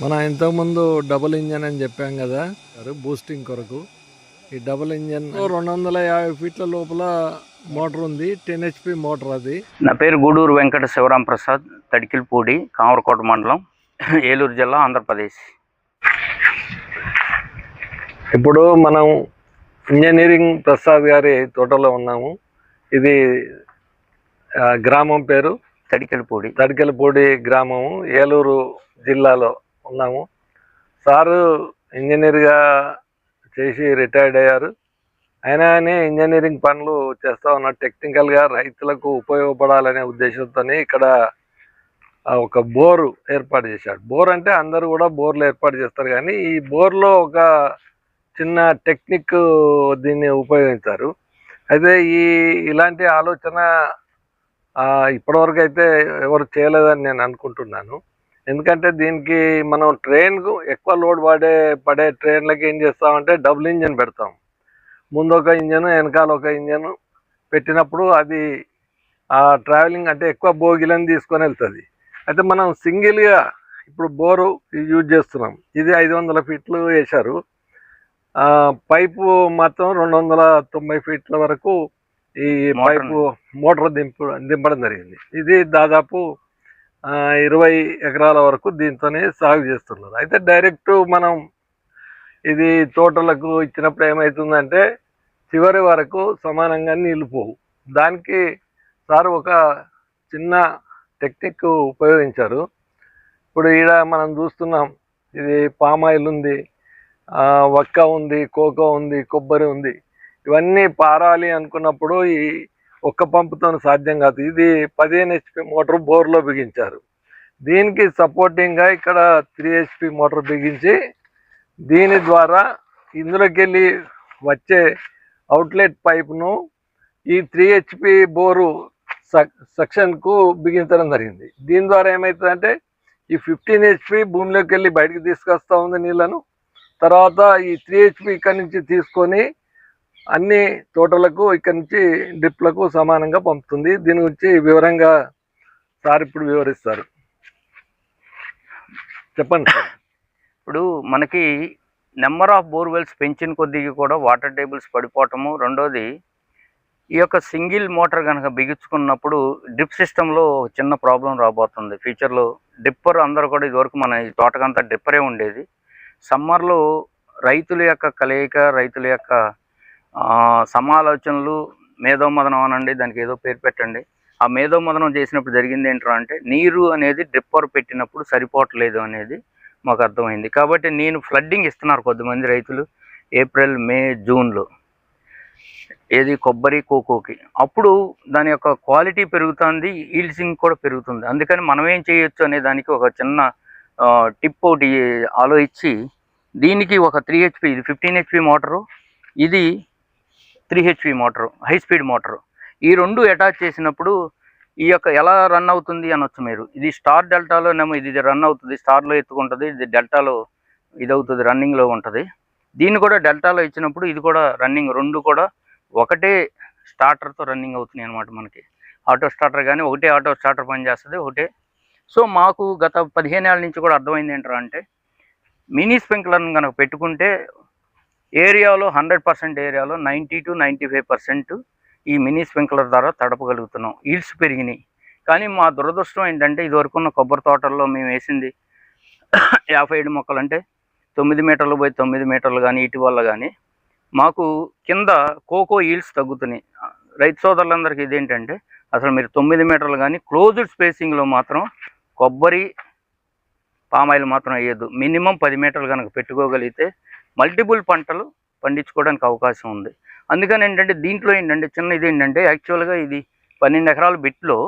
మన ఇంతకుముందు double engine అని చెప్పాం కదా బూస్టింగ్ కొరకు. ఈ డబుల్ ఇంజన్ రెండు వందల యాభై ఫీట్ల లోపల మోటార్ ఉంది టెన్ హెచ్పి మోటార్ అది. నా పేరు గూడూరు వెంకట శివరాం ప్రసాద్ తడికిల్పూడి కామరకోట మండలం ఏలూరు జిల్లా ఆంధ్రప్రదేశ్. ఇప్పుడు మనం ఇంజనీరింగ్ ప్రసాద్ గారి తోటలో ఉన్నాము. ఇది గ్రామం పేరు? తడికిల్పూడి. తడికెలపూడి గ్రామము ఏలూరు జిల్లాలో. ఉన్నాము. సారు ఇంజనీర్గా చేసి రిటైర్డ్ అయ్యారు. అయినా కానీ ఇంజనీరింగ్ పనులు చేస్తూ ఉన్నారు. టెక్నికల్గా రైతులకు ఉపయోగపడాలనే ఉద్దేశంతో ఇక్కడ ఒక బోరు ఏర్పాటు చేశాడు బోర్ అంటే అందరూ కూడా బోర్లు ఏర్పాటు చేస్తారు కానీ ఈ బోర్లో ఒక చిన్న టెక్నిక్ దీన్ని ఉపయోగించారు. అయితే ఈ ఇలాంటి ఆలోచన ఇప్పటివరకు అయితే ఎవరు చేయలేదని నేను అనుకుంటున్నాను. ఎందుకంటే దీనికి మనం ట్రైన్కు ఎక్కువ లోడ్ పడే పడే ట్రైన్లకి ఏం చేస్తామంటే డబుల్ ఇంజన్ పెడతాం. ముందు ఒక ఇంజన్ వెనకాల ఒక ఇంజన్ పెట్టినప్పుడు అది ఆ ట్రావెలింగ్ అంటే ఎక్కువ బోగిలను తీసుకొని వెళ్తుంది. అయితే మనం సింగిల్గా ఇప్పుడు బోరు యూజ్ చేస్తున్నాం. ఇది ఐదు వందల ఫీట్లు వేశారు. ఆ, పైపు మాత్రం రెండు వందల తొంభై ఫీట్ల వరకు ఈ పైపు మోటార్ దింపు దింపడం జరిగింది. ఇది దాదాపు ఇరవై ఎకరాల వరకు దీంతోనే సాగు చేస్తున్నారు. అయితే డైరెక్ట్ మనం ఇది తోటలకు ఇచ్చినప్పుడు ఏమవుతుందంటే చివరి వరకు సమానంగా నీళ్ళు పోవు. దానికి సార్ ఒక చిన్న టెక్నిక్ ఉపయోగించారు. ఇప్పుడు ఈడ మనం చూస్తున్నాం ఇది పామాయిల్ ఉంది వక్క ఉంది కోకో ఉంది కొబ్బరి ఉంది. ఇవన్నీ పారాలి అనుకున్నప్పుడు ఈ ఒక్క పంపుతో సాధ్యం కాదు. ఇది పదిహేను హెచ్పి మోటార్ బోర్లో బిగించారు. దీనికి సపోర్టింగ్గా ఇక్కడ త్రీ హెచ్పి మోటార్ బిగించి దీని ద్వారా ఇందులోకి వెళ్ళి వచ్చే అవుట్లెట్ పైప్ను ఈ త్రీ హెచ్పి బోరు సెక్షన్కు బిగించడం జరిగింది. దీని ద్వారా ఏమవుతుందంటే ఈ ఫిఫ్టీన్ హెచ్పి భూమిలోకి వెళ్ళి బయటకు తీసుకొస్తా ఉంది నీళ్ళను తర్వాత ఈ త్రీ హెచ్పి ఇక్కడ నుంచి తీసుకొని అన్ని తోటలకు ఇక్కడ నుంచి డ్రిప్లకు సమానంగా పంపుతుంది. దీని గురించి వివరంగా సార్ ఇప్పుడు వివరిస్తారు. చెప్పండి సార్. ఇప్పుడు మనకి నెంబర్ ఆఫ్ బోర్వెల్స్ పెంచిన కొద్దిగా కూడా వాటర్ టేబుల్స్ పడిపోవటము. రెండోది ఈ యొక్క సింగిల్ మోటార్ కనుక బిగించుకున్నప్పుడు డ్రిప్ సిస్టంలో చిన్న ప్రాబ్లం రాబోతుంది. ఫ్యూచర్లో డ్రిప్పర్ అందరూ కూడా ఇదివరకు మన ఈ తోటకంతా డ్రిప్పరే ఉండేది. సమ్మర్లో రైతుల యొక్క కలయిక రైతుల యొక్క సమాలోచనలు మేధోమదనం అనండి దానికి ఏదో పేరు పెట్టండి. ఆ మేధోమదనం చేసినప్పుడు జరిగింది ఏంటో అంటే నీరు అనేది డ్రిప్పర్ పెట్టినప్పుడు సరిపోవట్లేదు అనేది మాకు అర్థమైంది. కాబట్టి నేను ఫ్లడ్డింగ్ ఇస్తున్నారు కొద్దిమంది రైతులు ఏప్రిల్ మే జూన్లో. ఏది? కొబ్బరి కోకోకి. అప్పుడు దాని యొక్క క్వాలిటీ పెరుగుతుంది ఈల్సింగ్ కూడా పెరుగుతుంది. అందుకని మనం ఏం చేయొచ్చు అనే దానికి ఒక చిన్న టిప్ ఒకటి ఆలోచించి దీనికి ఒక త్రీ హెచ్పి ఇది ఫిఫ్టీన్ హెచ్పి మోటరు. ఇది three HP motor high speed motor. ఈ రెండు అటాచ్ చేసినప్పుడు ఈ యొక్క ఎలా రన్ అవుతుంది అనొచ్చు మీరు. ఇది స్టార్ డెల్టాలోనేమో ఇది రన్ అవుతుంది స్టార్లో ఎత్తుకుంటుంది ఇది డెల్టాలో ఇది అవుతుంది రన్నింగ్లో ఉంటుంది. దీన్ని కూడా డెల్టాలో ఇచ్చినప్పుడు ఇది కూడా రన్నింగ్ రెండు కూడా ఒకటే స్టార్టర్తో రన్నింగ్ అవుతున్నాయి అనమాట మనకి. ఆటో స్టార్టర్ కానీ ఒకటే ఆటో స్టార్టర్ పనిచేస్తుంది ఒకటే. సో మాకు గత పదిహేను ఏళ్ళ నుంచి కూడా అర్థమైంది ఏంటంటే మినీ స్ప్రింక్లర్ని కనుక పెట్టుకుంటే ఏరియాలో హండ్రెడ్ పర్సెంట్ ఏరియాలో ninety to ninety five percent ఈ మినీ స్ప్రింక్లర్ ద్వారా తడపగలుగుతున్నాం. ఈల్డ్స్ పెరిగినాయి. కానీ మా దురదృష్టం ఏంటంటే ఇదివరకు ఉన్న కొబ్బరి తోటల్లో మేము వేసింది యాభై ఏడు మొక్కలు అంటే తొమ్మిది మీటర్లు పోయి తొమ్మిది మీటర్లు కానీ ఇటీవల కానీ మాకు కింద కోకో ఈల్డ్స్ తగ్గుతున్నాయి. రైతు సోదరులందరికీ ఇదేంటంటే అసలు మీరు తొమ్మిది మీటర్లు కానీ క్లోజ్డ్ స్పేసింగ్లో మాత్రం కొబ్బరి పామాయిల్ మాత్రం వేయద్దు. మినిమం పది మీటర్లు కనుక పెట్టుకోగలిగితే మల్టిపుల్ పంటలు పండించుకోవడానికి అవకాశం ఉంది. అందుకని ఏంటంటే దీంట్లో ఏంటంటే చిన్న ఇది ఏంటంటే యాక్చువల్గా ఇది పన్నెండు ఎకరాల బిట్లో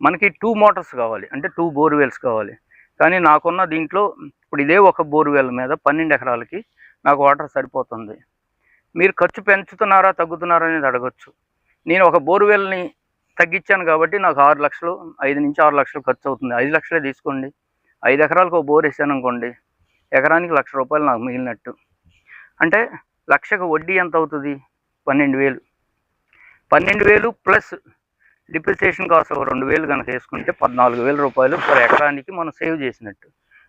మనకి టూ మోటార్స్ కావాలి. అంటే టూ బోర్వెల్స్ కావాలి. కానీ నాకున్న దీంట్లో ఇప్పుడు ఇదే ఒక బోర్వెల్ మీద పన్నెండు ఎకరాలకి నాకు వాటర్ సరిపోతుంది. మీరు ఖర్చు పెంచుతున్నారా తగ్గుతున్నారా అనేది అడగచ్చు. నేను ఒక బోర్వెల్ని తగ్గించాను కాబట్టి నాకు ఆరు లక్షలు ఐదు నుంచి ఆరు లక్షలు ఖర్చు అవుతుంది. ఐదు లక్షలే తీసుకోండి. ఐదు ఎకరాలకు ఒక బోర్ వేసాను అనుకోండి ఎకరానికి లక్ష రూపాయలు నాకు మిగిలినట్టు. అంటే లక్షకు వడ్డీ ఎంత అవుతుంది? పన్నెండు వేలు. పన్నెండు వేలు ప్లస్ డిప్రిసియేషన్ కాస్ట్ ఒక రెండు వేలు కనుక వేసుకుంటే పద్నాలుగు వేల రూపాయలు పర్ ఎకరానికి మనం సేవ్ చేసినట్టు.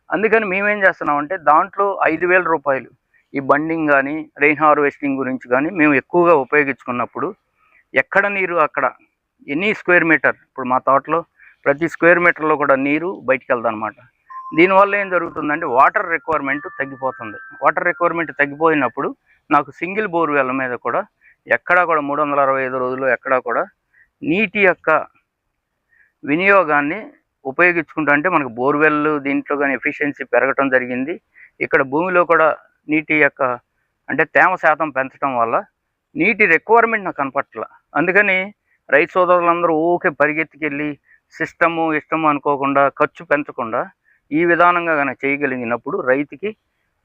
అందుకని మేమేం చేస్తున్నామంటే దాంట్లో ఐదు వేల రూపాయలు ఈ బండింగ్ కానీ రెయిన్ హార్వెస్టింగ్ గురించి కానీ మేము ఎక్కువగా ఉపయోగించుకున్నప్పుడు ఎక్కడ నీరు అక్కడ ఎన్ని స్క్వేర్ మీటర్ ఇప్పుడు మా తోటలో ప్రతి స్క్వేర్ మీటర్లో కూడా నీరు బయటికి వెళ్దనమాట అనమాట దీనివల్ల ఏం జరుగుతుందంటే వాటర్ రిక్వైర్మెంట్ తగ్గిపోతుంది. వాటర్ రిక్వైర్మెంట్ తగ్గిపోయినప్పుడు నాకు సింగిల్ బోర్వెల్ మీద కూడా ఎక్కడా కూడా మూడు వందల అరవై ఐదు రోజులు ఎక్కడా కూడా నీటి యొక్క వినియోగాన్ని ఉపయోగించుకుంటా అంటే మనకు బోర్వెల్ దీంట్లో కానీ ఎఫిషియన్సీ పెరగటం జరిగింది. ఇక్కడ భూమిలో కూడా నీటి యొక్క అంటే తేమ శాతం పెంచడం వల్ల నీటి రిక్వైర్మెంట్ నాకు కనపట్ల. అందుకని రైతు సోదరులందరూ ఊకే పరిగెత్తుకెళ్ళి సిస్టము ఇష్టము అనుకోకుండా ఖర్చు పెంచకుండా ఈ విధానంగా కనుక చేయగలిగినప్పుడు రైతుకి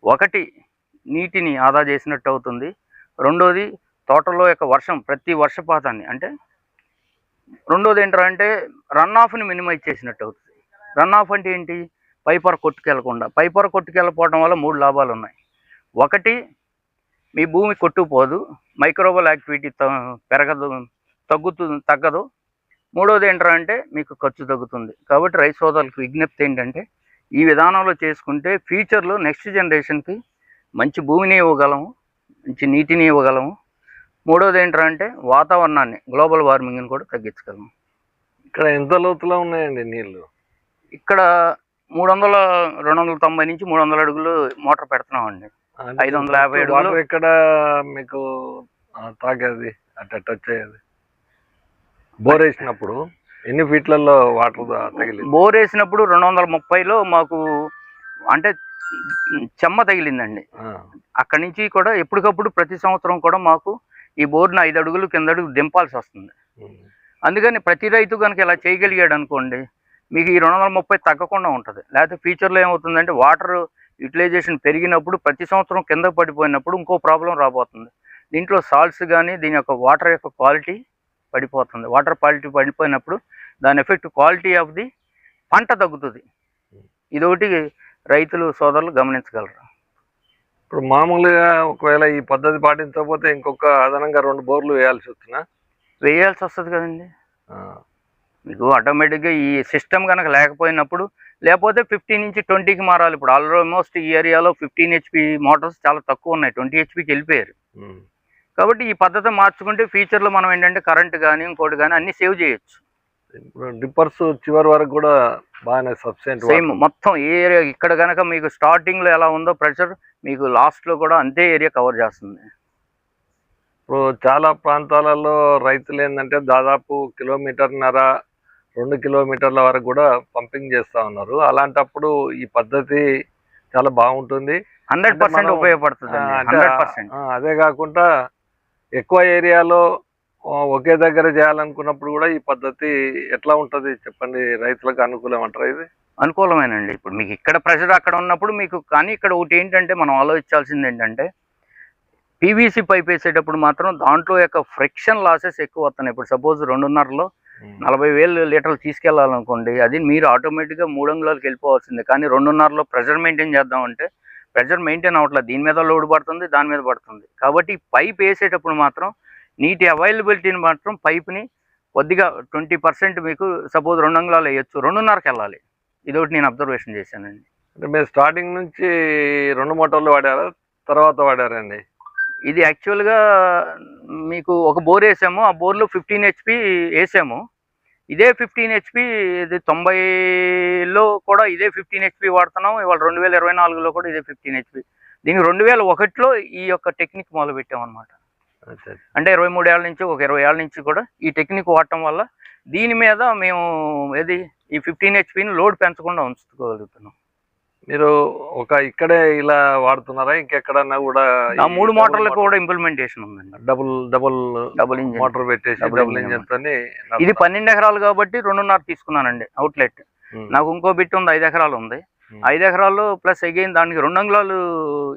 ఒకటి నీటిని ఆదా చేసినట్టు అవుతుంది. రెండోది తోటలో యొక్క వర్షం ప్రతి వర్షపాతాన్ని అంటే రెండోది ఏంటంటే రన్ ఆఫ్ని మినిమైజ్ చేసినట్టు అవుతుంది. రన్ ఆఫ్ అంటే ఏంటి? పైపర్ కొట్టుకెళ్ళకుండా. పైపర్ కొట్టుకెళ్ళపోవడం వల్ల మూడు లాభాలు ఉన్నాయి. ఒకటి మీ భూమి కొట్టుకుపోదు మైక్రోబల్ యాక్టివిటీ త- పెరగదు తగ్గుతు తగ్గదు. మూడోది ఏంటంటే మీకు ఖర్చు తగ్గుతుంది. కాబట్టి రైతు సోదరులకు విజ్ఞప్తి ఏంటంటే ఈ విధానంలో చేసుకుంటే ఫ్యూచర్లో నెక్స్ట్ జనరేషన్కి మంచి భూమిని ఇవ్వగలము మంచి నీటిని ఇవ్వగలము. మూడోది ఏంటంటే వాతావరణాన్ని గ్లోబల్ వార్మింగ్ని కూడా తగ్గించగలము. ఇక్కడ ఎంత లోతులో ఉన్నాయండి నీళ్ళు? ఇక్కడ మూడు వందల రెండు వందల తొంభై నుంచి మూడు వందల అడుగులు మోటార్ పెడుతున్నామండి. ఐదు వందల యాభై అడుగులు. ఎక్కడ మీకు ఆ, తాకేది అట్ట టచ్ అయ్యేది బోర్ వేసినప్పుడు? ఎన్ని ఫీట్లలో వాటర్ తగిలింది? బోర్ వేసినప్పుడు రెండు వందల ముప్పైలో మాకు అంటే చెమ్మ తగిలిందండి. అక్కడి నుంచి కూడా ఎప్పటికప్పుడు ప్రతి సంవత్సరం కూడా మాకు ఈ బోర్డుని ఐదు అడుగులు కింద అడుగు దింపాల్సి వస్తుంది. అందుకని ప్రతి రైతు కనుక ఇలా చేయగలిగాడు అనుకోండి మీకు ఈ రెండు వందల ముప్పై తగ్గకుండా ఉంటుంది. లేకపోతే ఫ్యూచర్లో ఏమవుతుందంటే వాటర్ యూటిలైజేషన్ పెరిగినప్పుడు ప్రతి సంవత్సరం కింద పడిపోయినప్పుడు ఇంకో ప్రాబ్లం రాబోతుంది. దీంట్లో సాల్ట్స్ కానీ దీని యొక్క వాటర్ యొక్క క్వాలిటీ పడిపోతుంది. వాటర్ క్వాలిటీ పడిపోయినప్పుడు దాని ఎఫెక్ట్ క్వాలిటీ ఆఫ్ ది పంట తగ్గుతుంది. ఇదొకటి రైతులు సోదరులు గమనించగలరు. ఇప్పుడు మామూలుగా ఒకవేళ ఈ పద్ధతి పాటించకపోతే ఇంకొక అదనంగా రెండు బోర్లు వేయాల్సి వచ్చినా వేయాల్సి వస్తుంది కదండి. మీకు ఆటోమేటిక్గా ఈ సిస్టమ్ కనుక లేకపోయినప్పుడు లేకపోతే ఫిఫ్టీన్ నుంచి ట్వంటీకి మారాలి. ఇప్పుడు ఆల్మోస్ట్ ఈ ఏరియాలో ఫిఫ్టీన్ హెచ్పి మోటార్స్ చాలా తక్కువ ఉన్నాయి. ట్వంటీ హెచ్పికి వెళ్ళిపోయారు. కాబట్టి ఈ పద్ధతి మార్చుకుంటే ఫ్యూచర్లో మనం ఏంటంటే కరెంట్ కానీ ఇంకోటి కానీ అన్ని సేవ్ చేయొచ్చు. డిప్పర్స్ చివరి వరకు కూడా బాగానే సఫిషియెంట్ సేమ్ మొత్తం ఏ ఏరియా ఇక్కడ కనుక మీకు స్టార్టింగ్లో ఎలా ఉందో ప్రెషర్ మీకు లాస్ట్లో కూడా అంతే ఏరియా కవర్ చేస్తుంది. ఇప్పుడు చాలా ప్రాంతాలలో రైతులు ఏంటంటే దాదాపు కిలోమీటర్న్నర రెండు కిలోమీటర్ల వరకు కూడా పంపింగ్ చేస్తా ఉన్నారు. అలాంటప్పుడు ఈ పద్ధతి చాలా బాగుంటుంది. హండ్రెడ్ పర్సెంట్ ఉపయోగపడుతుంది అదే కాకుండా ఎక్కువ ఏరియాలో ఒకే దగ్గర చేయాలనుకున్నప్పుడు కూడా ఈ పద్ధతి ఎట్లా ఉంటది చెప్పండి? రైతులకు అనుకూలం అంటారా ఇది? అనుకూలమేనండి. ఇప్పుడు మీకు ఇక్కడ ప్రెషర్ అక్కడ ఉన్నప్పుడు మీకు కానీ ఇక్కడ ఒకటి ఏంటంటే మనం ఆలోచించాల్సింది ఏంటంటే పీవీసీ పైప్ వేసేటప్పుడు మాత్రం దాంట్లో యొక్క ఫ్రిక్షన్ లాసెస్ ఎక్కువ వస్తున్నాయి. ఇప్పుడు సపోజ్ రెండున్నరలో నలభై వేలు లీటర్లు తీసుకెళ్ళాలనుకోండి అది మీరు ఆటోమేటిక్గా మూడు అంగుళాలకు వెళ్ళిపోవాల్సిందే. కానీ రెండున్నరలో ప్రెషర్ మెయింటైన్ చేద్దామంటే ప్రెషర్ మెయింటైన్ అవ్వట్లేదు. దీని మీద లోడ్ పడుతుంది దాని మీద పడుతుంది. కాబట్టి పైప్ వేసేటప్పుడు మాత్రం నీటి అవైలబిలిటీని మాత్రం పైప్ని కొద్దిగా ట్వంటీ పర్సెంట్ మీకు సపోజ్ రెండు అంగుళాలు వేయొచ్చు. రెండున్నరకు వెళ్ళాలి. ఇదొకటి నేను అబ్జర్వేషన్ చేశానండి. అంటే మీరు స్టార్టింగ్ నుంచి రెండు మోటార్లు వాడారా? తర్వాత వాడారండి? ఇది యాక్చువల్గా మీకు ఒక బోర్ వేసాము. ఆ బోర్లో ఫిఫ్టీన్ హెచ్పి వేసాము. ఇదే ఫిఫ్టీన్ హెచ్పి ఇది తొంభైలో కూడా ఇదే ఫిఫ్టీన్ హెచ్పి వాడుతున్నాం. ఇవాళ రెండు వేల ఇరవై నాలుగులో కూడా ఇదే ఫిఫ్టీన్ హెచ్పి దీనికి రెండు వేల ఒకటిలో ఈ యొక్క టెక్నిక్ మొదలు పెట్టాం అనమాట అచ్చా. అంటే ఇరవై మూడు ఏళ్ళ నుంచి ఒక ఇరవై ఏళ్ళ నుంచి కూడా ఈ టెక్నిక్ వాడటం వల్ల దీని మీద మేము ఏది ఈ ఫిఫ్టీన్ హెచ్పిని లోడ్ పెంచకుండా ఉంచుకోగలుగుతున్నాం. మీరు ఒక ఇక్కడే ఇలా వాడుతున్నారా? ఇంకెక్కడన్నా కూడా మూడు మోటార్లకు కూడా ఇంప్లిమెంటేషన్ ఉందండి. Double double double engine. Motor పెట్టేసి డబుల్ ఇంజిన్. తోని ఇది పన్నెండు ఎకరాలు కాబట్టి రెండున్నర తీసుకున్నానండి అవుట్లెట్. నాకు ఇంకో బిట్ ఉంది ఐదు ఎకరాలు ఉంది. ఐదు ఎకరాలు ప్లస్ అగైన్ దానికి రెండు అంగుళాలు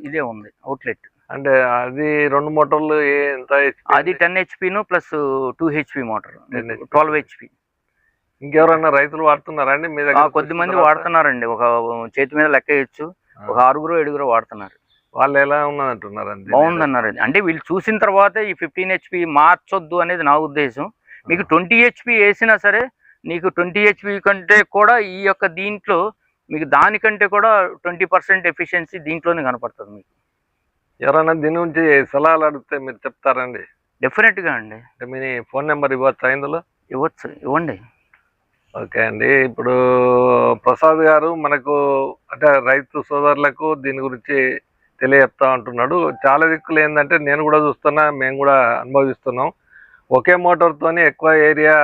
ఇదే ఉంది అవుట్లెట్. అంటే అది రెండు మోటార్లు ఎంత అది ten హెచ్పిను plus two HP motor 10 HP. Twelve HP ఇంకెవరన్నా రైతులు వాడుతున్నారా అండి మీ దగ్గర కొద్ది మంది వాడుతున్నారండి. ఒక చేతి మీద లెక్క తర్వాత? ఒక ఆరుగురు ఏడుగురు వాడుతున్నారు. వాళ్ళు ఎలా ఉన్నదంటున్నారు బాగుందన్నారు. అంటే వీళ్ళు చూసిన తర్వాత ఈ ఫిఫ్టీన్ హెచ్పి మార్చొద్దు అనేది నా ఉద్దేశం. మీకు ట్వంటీ హెచ్పి వేసినా సరే నీకు ట్వంటీ హెచ్పి కంటే కూడా ఈ యొక్క దీంట్లో మీకు దానికంటే కూడా ట్వంటీ పర్సెంట్ ఎఫిషియన్సీ దీంట్లోనే కనపడుతుంది మీకు. ఎవరైనా దీని గురించి సలహాలు అడిగితే మీరు చెప్తారండి? డెఫినెట్గా అండి. అంటే మీ ఫోన్ నెంబర్ ఇవ్వచ్చా ఇందులో? ఇవ్వచ్చు ఇవ్వండి. ఓకే అండి. ఇప్పుడు ప్రసాద్ గారు మనకు అంటే రైతు సోదరులకు దీని గురించి తెలియజెప్తా ఉంటున్నాడు. చాలా దిక్కులు ఏంటంటే నేను కూడా చూస్తున్నా మేము కూడా అనుభవిస్తున్నాం. ఒకే మోటార్తోని ఎక్కువ ఏరియా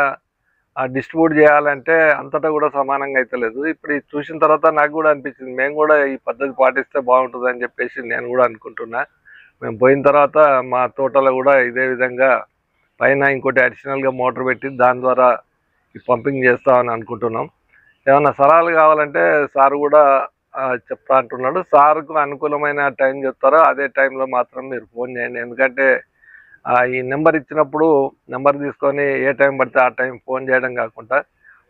డిస్ట్రిబ్యూట్ చేయాలంటే అంతటా కూడా సమానంగా అయితే లేదు. ఇప్పుడు ఇది చూసిన తర్వాత నాకు కూడా అనిపించింది మేము కూడా ఈ పద్ధతి పాటిస్తే బాగుంటుంది అని చెప్పేసి నేను కూడా అనుకుంటున్నా. మేము పోయిన తర్వాత మా తోటలో కూడా ఇదే విధంగా పైన ఇంకోటి అడిషనల్గా మోటార్ పెట్టి దాని ద్వారా పంపింగ్ చేస్తామని అనుకుంటున్నాం. ఏమన్నా సలహాలు కావాలంటే సార్ కూడా చెప్తా అంటున్నాడు. సార్కు అనుకూలమైన టైం చెప్తారో అదే టైంలో మాత్రం మీరు ఫోన్ చేయండి. ఎందుకంటే ఈ నెంబర్ ఇచ్చినప్పుడు నెంబర్ తీసుకొని ఏ టైం పడితే ఆ టైం ఫోన్ చేయడం కాకుండా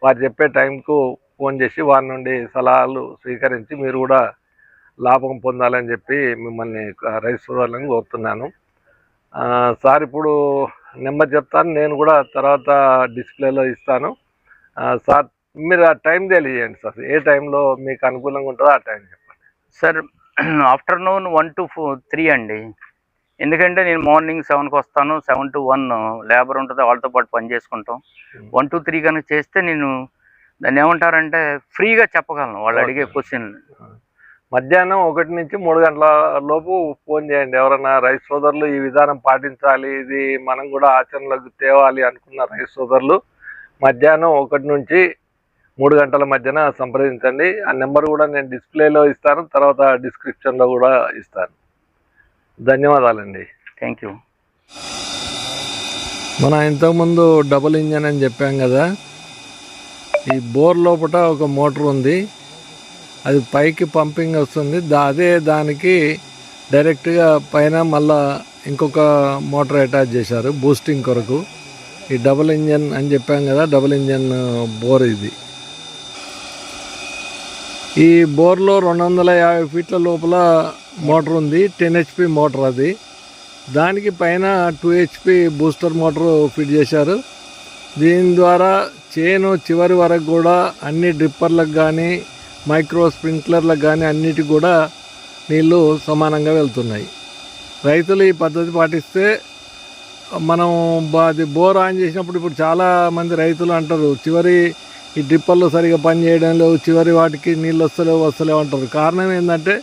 వారు చెప్పే టైంకు ఫోన్ చేసి వారి నుండి సలహాలు స్వీకరించి మీరు కూడా లాభం పొందాలని చెప్పి మిమ్మల్ని రైస్ రైతు కోరుతున్నాను. సార్ ఇప్పుడు నెంబర్ చెప్తాను. నేను కూడా తర్వాత డిస్ప్లేలో ఇస్తాను. సార్ మీరు ఆ టైం తెలియజేయండి సార్. ఏ టైంలో మీకు అనుకూలంగా ఉంటుందో ఆ టైం చెప్పండి. Sir afternoon one two three అండి. ఎందుకంటే నేను మార్నింగ్ సెవెన్కి వస్తాను. సెవెన్ టు వన్ లేబర్ ఉంటుంది. వాళ్ళతో పాటు పని చేసుకుంటాం. వన్ టు త్రీ కనుక చేస్తే నేను దాన్ని ఏమంటారంటే ఫ్రీగా చెప్పగలను. వాళ్ళు అడిగే. క్వశ్చన్ మధ్యాహ్నం ఒకటి నుంచి మూడు గంటల లోపు ఫోన్ చేయండి. ఎవరైనా రైతు సోదరులు ఈ విధానం పాటించాలి ఇది మనం కూడా ఆచరణలోకి తేవాలి అనుకున్న రైతు సోదరులు మధ్యాహ్నం ఒకటి నుంచి మూడు గంటల మధ్యన సంప్రదించండి. ఆ నెంబర్ కూడా నేను డిస్ప్లేలో ఇస్తాను తర్వాత డిస్క్రిప్షన్లో కూడా ఇస్తాను. ధన్యవాదాలండి. Thank you. మనం ఇంతకుముందు డబుల్ ఇంజన్ అని చెప్పాం కదా ఈ బోర్ లోపల ఒక మోటార్ ఉంది. అది పైకి పంపింగ్ వస్తుంది. దా అదే దానికి డైరెక్ట్గా పైన మళ్ళా ఇంకొక మోటార్ అటాచ్ చేశారు బూస్టింగ్ కొరకు. ఈ డబుల్ ఇంజన్ అని చెప్పాం కదా డబుల్ ఇంజన్ బోర్ ఇది. ఈ బోర్లో రెండు వందల యాభై ఫీట్ల లోపల మోటార్ ఉంది టెన్ హెచ్పి మోటార్ అది. దానికి పైన two HP booster motor fit చేశారు. దీని ద్వారా చేను చివరి వరకు కూడా అన్ని డ్రిప్పర్లకు కానీ మైక్రో స్ప్రింక్లర్లకు కానీ అన్నిటికి కూడా నీళ్ళు సమానంగా వెళ్తున్నాయి. రైతులు ఈ పద్ధతి పాటిస్తే మనం బా- అది బోర్ ఆన్ చేసినప్పుడు ఇప్పుడు చాలామంది రైతులు అంటారు చివరి ఈ డ్రిప్పర్లు సరిగా పని చేయడం లేవు చివరి వాటికి నీళ్ళు వస్తలేవు వస్తలేవు అంటారు. కారణం ఏంటంటే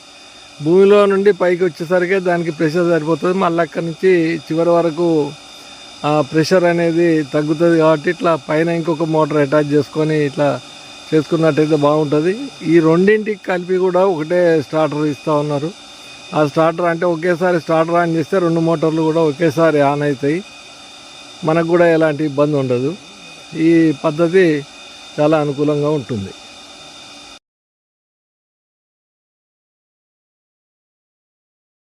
భూమిలో నుండి పైకి వచ్చేసరికి దానికి ప్రెషర్ సరిపోతుంది. మళ్ళీ అక్కడి నుంచి చివరి వరకు ప్రెషర్ అనేది తగ్గుతుంది కాబట్టి ఇట్లా పైన ఇంకొక మోటార్ అటాచ్ చేసుకొని ఇట్లా చేసుకున్నట్టయితే బాగుంటుంది. ఈ రెండింటికి కలిపి కూడా ఒకటే స్టార్టర్ ఇస్తూ ఉన్నారు. ఆ స్టార్టర్ అంటే ఒకేసారి స్టార్టర్ ఆన్ చేస్తే రెండు మోటార్లు కూడా ఒకేసారి ఆన్ అవుతాయి. మనకు కూడా ఎలాంటి ఇబ్బంది ఉండదు. ఈ పద్ధతి చాలా అనుకూలంగా ఉంటుంది.